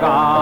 God.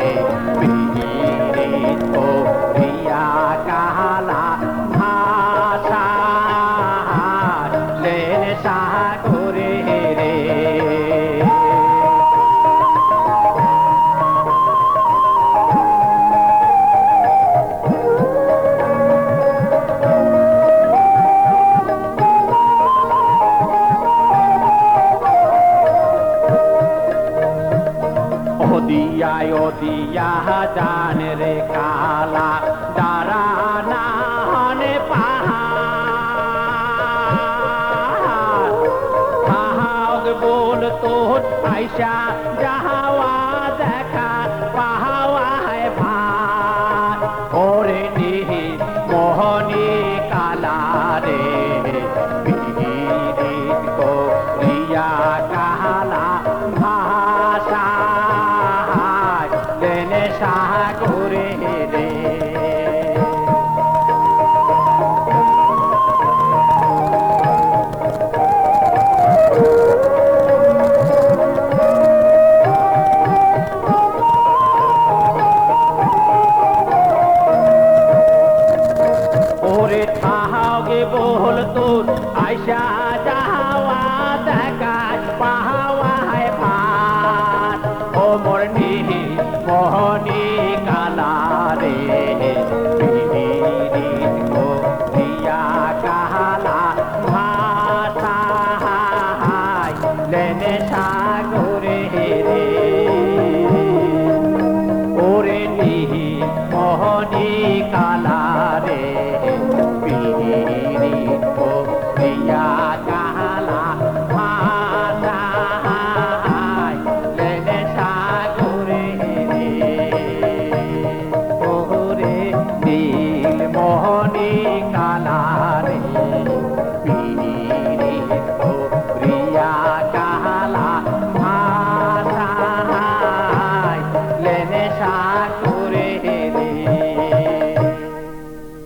嗯 ওদিয়ায় ওদিয়া জান রে কালা দারানা হনে পাহাড়। পাহাড় বল তোর আইসা যাওয়া আশা যাওয়া দেখাত পাহাওয়ায় ভাত ও মর্নি মোহনী কালা রে ยา